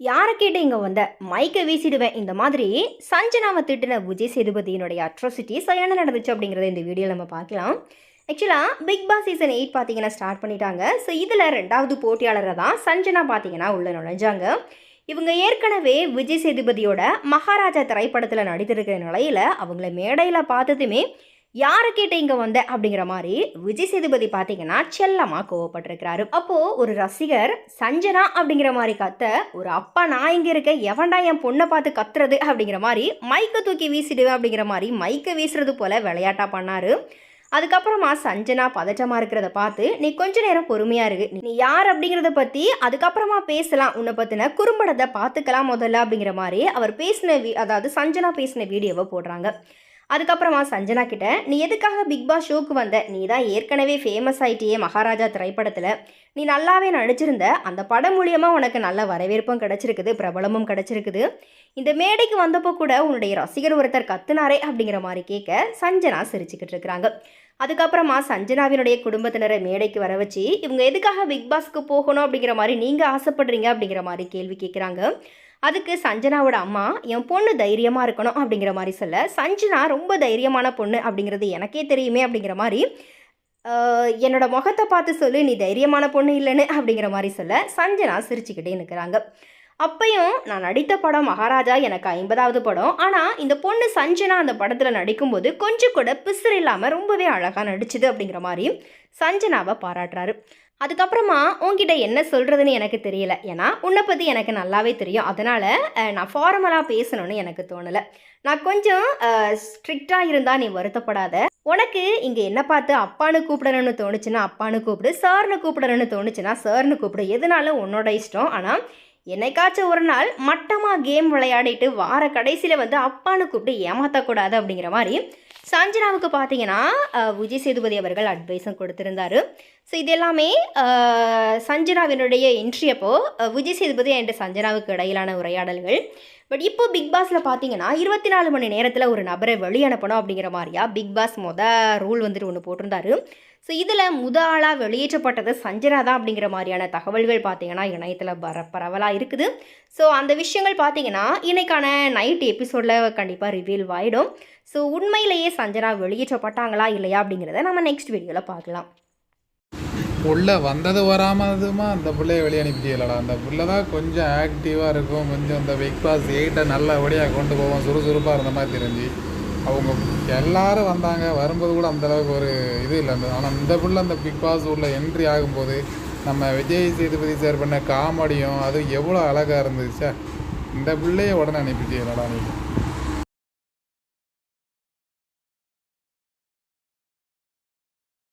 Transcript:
யாரை கேட்டு இங்கே வந்த? மைக்கை வீசிடுவேன். இந்த மாதிரி சஞ்சனாவை திட்டின விஜய் சேதுபதியினுடைய அட்ராசிட்டிஸ் என்ன நடந்துச்சு அப்படிங்கிறத இந்த வீடியோவில் நம்ம பார்க்கலாம். ஆக்சுவலாக பிக் பாஸ் சீசன் எயிட் பார்த்தீங்கன்னா ஸ்டார்ட் பண்ணிட்டாங்க. ஸோ இதில் ரெண்டாவது போட்டியாளரை தான் சஞ்சனா பார்த்தீங்கன்னா உள்ள நுழைஞ்சாங்க. இவங்க ஏற்கனவே விஜய் சேதுபதியோட மகாராஜா திரைப்படத்தில் நடித்திருக்கிற நிலையில் அவங்கள மேடையில் பார்த்ததுமே யாரை கேட்டு இங்கே வந்த? அப்படிங்கிற மாதிரி விஜய் சேதுபதி பார்த்தீங்கன்னா செல்லமாக கோவப்பட்டிருக்கிறாரு. அப்போது ஒரு ரசிகர் சஞ்சனா அப்படிங்கிற மாதிரி கத்த ஒரு அப்பா நான் இங்கே இருக்க எவன்டா என் பொண்ணை பார்த்து கத்துறது? அப்படிங்கிற மாதிரி மைக்கை தூக்கி வீசிடுவேன் அப்படிங்கிற மாதிரி மைக்கை வீசுறது போல் விளையாட்டாக பண்ணார். அதுக்கப்புறமா சஞ்சனா பதட்டமாக இருக்கிறத பார்த்து நீ கொஞ்ச நேரம் பொறுமையாக இருக்கு நீ யார் அப்படிங்கிறத பற்றி அதுக்கப்புறமா பேசலாம். உன்னை பற்றின குறும்படத்தை பார்த்துக்கலாம் முதல்ல. அப்படிங்கிற மாதிரி அவர் பேசின வீ அதாவது சஞ்சனா பேசின வீடியோவை போடுறாங்க. அதுக்கப்புறமா சஞ்சனா கிட்ட நீ எதுக்காக பிக் பாஸ் ஷோக்கு வந்த? நீ தான் ஏற்கனவே ஃபேமஸ் ஆயிட்டியே மகாராஜா திரைப்படத்தில். நீ நல்லாவே நடிச்சிருந்த. அந்த படம் மூலியமாக உனக்கு நல்ல வரவேற்பும் கிடச்சிருக்குது பிரபலமும் கிடச்சிருக்குது. இந்த மேடைக்கு வந்தப்போ கூட உன்னுடைய ரசிகர் ஒருத்தர் கத்துனாரே அப்படிங்கிற மாதிரி கேட்க சஞ்சனா சிரிச்சுக்கிட்டு இருக்கிறாங்க. அதுக்கப்புறமா சஞ்சனாவினுடைய குடும்பத்தினரை மேடைக்கு வர வச்சு இவங்க எதுக்காக பிக் பாஸ்க்கு போகணும்? அப்படிங்கிற மாதிரி நீங்கள் ஆசைப்படுறீங்க அப்படிங்கிற மாதிரி கேள்வி கேட்குறாங்க. அதுக்கு சஞ்சனாவோட அம்மா என் பொண்ணு தைரியமாக இருக்கணும் அப்படிங்கிற மாதிரி சொல்ல சஞ்சனா ரொம்ப தைரியமான பொண்ணு அப்படிங்கிறது எனக்கே தெரியுமே அப்படிங்கிற மாதிரி என்னோட முகத்தை பார்த்து சொல்லு நீ தைரியமான பொண்ணு இல்லைன்னு அப்படிங்கிற மாதிரி சொல்ல சஞ்சனா சிரிச்சுக்கிட்டே நிற்கிறாங்க அப்பையும் நான் நடித்த படம் மகாராஜா எனக்கு ஐம்பதாவது படம். ஆனால் இந்த பொண்ணு சஞ்சனா அந்த படத்தில் நடிக்கும்போது கொஞ்சம் கூட பிசுறு இல்லாமல் ரொம்பவே அழகாக நடிச்சுது அப்படிங்கிற மாதிரி சஞ்சனாவை பாராட்டுறாரு. அதுக்கப்புறமா உன்கிட்ட என்ன சொல்கிறதுன்னு எனக்கு தெரியல. ஏன்னா உன்னை பற்றி எனக்கு நல்லாவே தெரியும். அதனால் நான் ஃபார்மலாக பேசணும்னு எனக்கு தோணலை. நான் கொஞ்சம் ஸ்ட்ரிக்டாக இருந்தால் நீ வருத்தப்படாத. உனக்கு இங்கே என்ன பார்த்து அப்பான்னு கூப்பிடணும்னு தோணுச்சுன்னா அப்பான்னு கூப்பிடு. சார்னு கூப்பிடணும்னு தோணுச்சுன்னா சார்னு கூப்பிடு. எதுனாலும் உன்னோட இஷ்டம். ஆனால் என்னைக்காச்சும் ஒரு நாள் மட்டமாக கேம் விளையாடிட்டு வார கடைசியில் வந்து அப்பான்னு கூப்பிட்டு ஏமாற்றக்கூடாது அப்படிங்கிற மாதிரி சஞ்சனாவுக்கு பார்த்தீங்கன்னா விஜய் சேதுபதி அவர்கள் அட்வைஸும் கொடுத்துருந்தாரு. ஸோ இது எல்லாமே சஞ்சனாவினுடைய என்ட்ரி அப்போது விஜய் சேதுபதி அண்ட் சஞ்சனாவுக்கு இடையிலான உரையாடல்கள். பட் இப்போ பிக் பாஸில் பார்த்தீங்கன்னா இருபத்தி நாலு மணி நேரத்தில் ஒரு நபரை வழி அனுப்பணும் அப்படிங்கிற மாதிரியா பிக் பாஸ் மொத ரூல் வந்துட்டு ஒன்று போட்டிருந்தாரு. ஸோ இதில் முத ஆளாக வெளியேற்றப்பட்டது சஞ்சனா தான் அப்படிங்கிற மாதிரியான தகவல்கள் பார்த்தீங்கன்னா இணையத்தில் பர பரவலாக இருக்குது. ஸோ அந்த விஷயங்கள் பார்த்தீங்கன்னா இன்னைக்கான நைட் எபிசோடில் கண்டிப்பாக ரிவீல் ஆகிடும் ஸோ உண்மையிலேயே சஞ்சனா வெளியேற்றப்பட்டாங்களா இல்லையா அப்படிங்கிறத நம்ம நெக்ஸ்ட் வீடியோவில் பார்க்கலாம் உள்ளே வந்தது வராமதுமா அந்த பிள்ளைய வெளியே அனுப்பிட்டீங்களடா. அந்த பிள்ளை தான் கொஞ்சம் ஆக்டிவாக இருக்கும் கொஞ்சம் இந்த பிக் பாஸ் எயிட்டை நல்லபடியாக கொண்டு போவோம் சுறுசுறுப்பாக இருந்த மாதிரி தெரிஞ்சு. அவங்க எல்லாரும் வந்தாங்க வரும்போது கூட அந்தளவுக்கு ஒரு இது இல்லை. அந்த ஆனால் இந்த பிள்ளை அந்த பிக் பாஸ் உள்ள என்ட்ரி ஆகும்போது நம்ம விஜய் சேதுபதி சார் பண்ண காமெடியும் அது எவ்வளோ அழகாக இருந்துச்சா. இந்த பிள்ளைய உடனே அனுப்பிட்டீங்களடா நீங்கள்